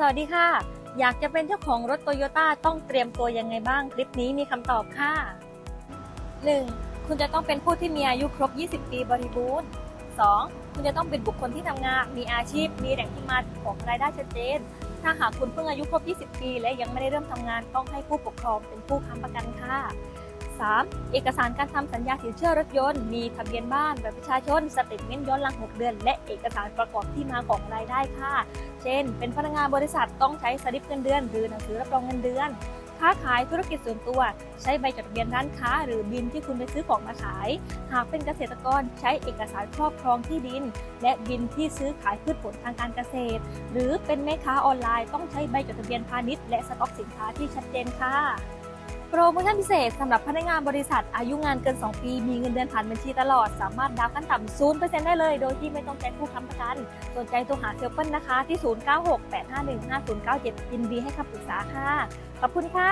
สวัสดีค่ะ อยากจะเป็นเจ้าของรถโตโยต้าต้องเตรียมตัวยังไงบ้าง คลิปนี้มีคำตอบค่ะ 1. คุณจะต้องเป็นผู้ที่มีอายุครบ 20 ปีบริบูรณ์ 2. คุณจะต้องเป็นบุคคลที่ทำงาน มีอาชีพ มีแหล่งที่มาของรายได้ชัดเจน ถ้าหากคุณเพิ่งอายุครบ 20 ปี และยังไม่ได้เริ่มทำงานต้องให้ผู้ปกครองเป็นผู้ค้ำประกันค่ะ 3. เอกสารการทำสัญญาสินเชื่อรถยนต์ มีทะเบียนบ้านแบบประชาชน สเตทเมนต์ย้อนหลัง 6 เดือน และเอกสารประกอบที่มาของรายได้ค่ะ เช่น เป็นพนักงานบริษัทต้องใช้สลิปเงินเดือน หรือหนังสือรับรองเงินเดือน ค้าขายธุรกิจส่วนตัว ใช้ใบจดทะเบียนร้านค้า หรือบินที่คุณไปซื้อของมาขาย หากเป็นเกษตรกรใช้เอกสารครอบครองที่ดิน และบินที่ซื้อขายพืชผลทางการเกษตร หรือเป็นแม่ค้าออนไลน์ต้องใช้ใบจดทะเบียนพาณิชย์และสต็อกสินค้าที่ชัดเจนค่ะ โปรโมชั่นพิเศษสำหรับพนักงานบริษัทอายุงานเกิน 2 ปี มีเงินเดือนผ่านบัญชีตลอด สามารถดาวน์ขั้นต่ำ0%ได้เลย โดยที่ไม่ต้องแจ้งผู้ค้ำประกัน สนใจโทรหาเซลเปิลนะคะ ที่ 0968515097 ยินดีให้คำปรึกษาค่ะ ขอบคุณค่ะ